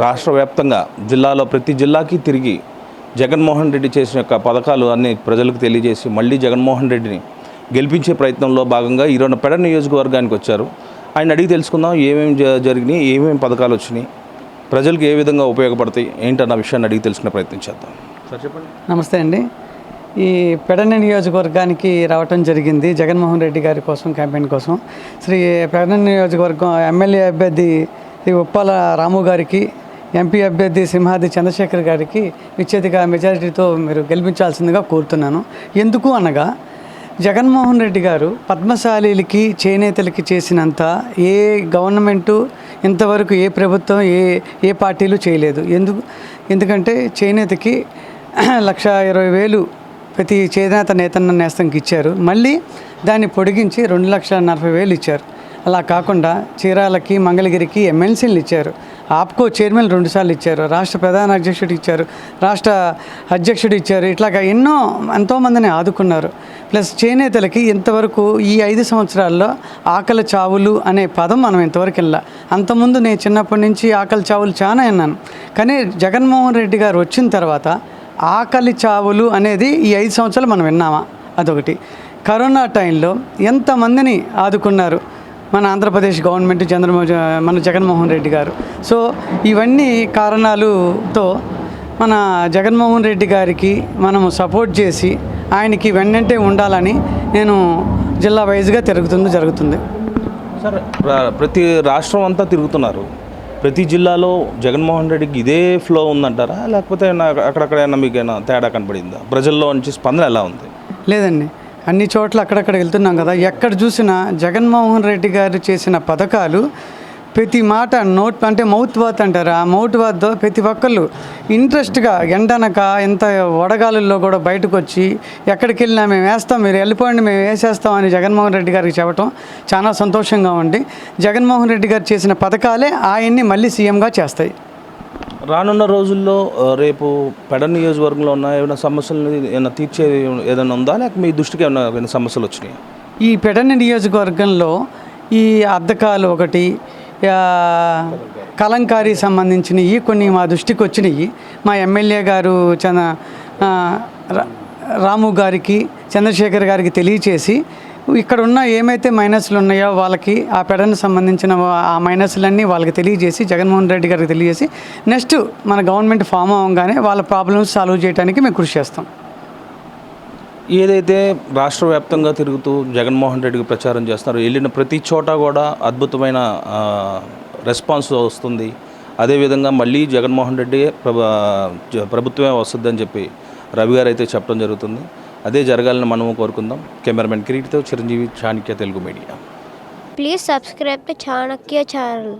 రాష్ట్ర వ్యాప్తంగా జిల్లాలో ప్రతి జిల్లాకి తిరిగి జగన్మోహన్ రెడ్డి చేసిన యొక్క పథకాలు అన్ని ప్రజలకు తెలియజేసి మళ్ళీ జగన్మోహన్ రెడ్డిని గెలిపించే ప్రయత్నంలో భాగంగా ఈరోజు పెడ నియోజకవర్గానికి వచ్చారు. ఆయన అడిగి తెలుసుకుందాం ఏమేమి జ- జరిగినాయి ఏమేమి పథకాలు వచ్చినాయి ప్రజలకు ఏ విధంగా ఉపయోగపడతాయి ఏంటన్న విషయాన్ని అడిగి తెలుసుకునే ప్రయత్నం చేద్దాం. సార్ చెప్పండి. నమస్తే అండి. ఈ పెడన నియోజకవర్గానికి రావటం జరిగింది జగన్మోహన్ రెడ్డి గారి కోసం క్యాంపెయిన్ కోసం. శ్రీ పెడన నియోజకవర్గం ఎమ్మెల్యే అభ్యర్థి శ్రీ ఉప్పాల రాము గారికి ఎంపీ అభ్యర్థి సింహాది చంద్రశేఖర్ గారికి విచ్చేదిగా మెజారిటీతో మీరు గెలిపించాల్సిందిగా కోరుతున్నాను. ఎందుకు అనగా జగన్మోహన్ రెడ్డి గారు పద్మశాలీలకి చేనేతలకి చేసినంత ఏ గవర్నమెంటు ఇంతవరకు ఏ ప్రభుత్వం ఏ ఏ పార్టీలు చేయలేదు. ఎందుకు ఎందుకంటే చేనేతకి లక్ష ఇరవై వేలు ప్రతి చేనేత నేతన్న నేస్తంకి ఇచ్చారు. మళ్ళీ దాన్ని పొడిగించి రెండు లక్షల నలభై వేలు ఇచ్చారు. అలా కాకుండా చీరాలకి మంగళగిరికి ఎమ్మెల్సీలు ఇచ్చారు. ఆప్కో చైర్మన్ రెండుసార్లు ఇచ్చారు రాష్ట్ర ప్రధాన అధ్యక్షుడు ఇచ్చారు రాష్ట్ర అధ్యక్షుడు ఇచ్చారు ఇట్లాగా ఎన్నో ఎంతోమందిని ఆదుకున్నారు. ప్లస్ చేనేతలకి ఇంతవరకు ఈ ఐదు సంవత్సరాల్లో ఆకలి చావులు అనే పదం మనం ఇంతవరకు వెళ్ళా అంతకుముందు నేను చిన్నప్పటి నుంచి ఆకలి చావులు చాలా విన్నాను. కానీ జగన్మోహన్ రెడ్డి గారు వచ్చిన తర్వాత ఆకలి చావులు అనేది ఈ ఐదు సంవత్సరాలు మనం విన్నామా? అదొకటి. కరోనా టైంలో ఎంతమందిని ఆదుకున్నారు? మన ఆంధ్రప్రదేశ్ గవర్నమెంట్ చంద్రమో మన జగన్మోహన్ రెడ్డి గారు. సో ఇవన్నీ కారణాలతో మన జగన్మోహన్ రెడ్డి గారికి మనము సపోర్ట్ చేసి ఆయనకి వెన్నంటే ఉండాలని నేను జిల్లా వైజ్గా తిరుగుతుంది జరుగుతుంది. సార్ ప్రతి రాష్ట్రం అంతా తిరుగుతున్నారు. ప్రతి జిల్లాలో జగన్మోహన్ రెడ్డికి ఇదే ఫ్లో ఉందంటారా? లేకపోతే అక్కడక్కడైనా మీకు ఏమైనా తేడా కనపడిందా? ప్రజల్లో నుంచి స్పందన ఎలా ఉంది? లేదండి. అన్ని చోట్ల అక్కడక్కడ వెళ్తున్నాం కదా. ఎక్కడ చూసినా జగన్మోహన్ రెడ్డి గారు చేసిన పథకాలు ప్రతి మాట నోట్ అంటే మౌత్ వాత్ అంటారు. ఆ మౌత్ వాత్ ప్రతి ఒక్కళ్ళు ఇంట్రెస్ట్గా ఎండనక ఎంత వడగాలుల్లో కూడా బయటకు వచ్చి ఎక్కడికి వెళ్ళినా మేము వేస్తాం మీరు వెళ్ళిపోండి మేము వేసేస్తాం అని జగన్మోహన్ రెడ్డి గారికి చెప్పడం చాలా సంతోషంగా ఉంది. జగన్మోహన్ రెడ్డి గారు చేసిన పథకాలే ఆయన్ని మళ్ళీ సీఎంగా చేస్తాయి. రానున్న రోజుల్లో రేపు పెడ నియోజకవర్గంలో ఉన్న ఏమైనా సమస్యలు ఏమైనా తీర్చే ఏదైనా ఉందా? లేక మీ దృష్టికి ఏమైనా ఏమైనా సమస్యలు వచ్చినాయి? ఈ పెడన నియోజకవర్గంలో ఈ అద్దకాలు ఒకటి కలంకారీ సంబంధించినవి కొన్ని మా దృష్టికి వచ్చినాయి. మా ఎమ్మెల్యే గారు చంద రాము గారికి చంద్రశేఖర్ గారికి తెలియచేసి ఇక్కడ ఉన్న ఏమైతే మైనస్లు ఉన్నాయో వాళ్ళకి ఆ పెడను సంబంధించిన ఆ మైనస్లన్నీ వాళ్ళకి తెలియజేసి జగన్మోహన్ రెడ్డి గారికి తెలియజేసి నెక్స్ట్ మన గవర్నమెంట్ ఫామ్ అవ్వగానే వాళ్ళ ప్రాబ్లమ్స్ సాల్వ్ చేయడానికి మేము కృషి చేస్తాం. ఏదైతే రాష్ట్ర వ్యాప్తంగా తిరుగుతూ జగన్మోహన్ రెడ్డికి ప్రచారం చేస్తున్నారు వెళ్ళిన ప్రతి చోట కూడా అద్భుతమైన రెస్పాన్స్ వస్తుంది. అదేవిధంగా మళ్ళీ జగన్మోహన్ రెడ్డి ప్రభుత్వమే వస్తుందని చెప్పి రవి గారు అయితే చెప్పడం జరుగుతుంది. అదే జరగాలని మనము కోరుకుందాం cameraman కిరీటితో Chiranjeevi Chanakya Telugu media please subscribe to Chanakya channel.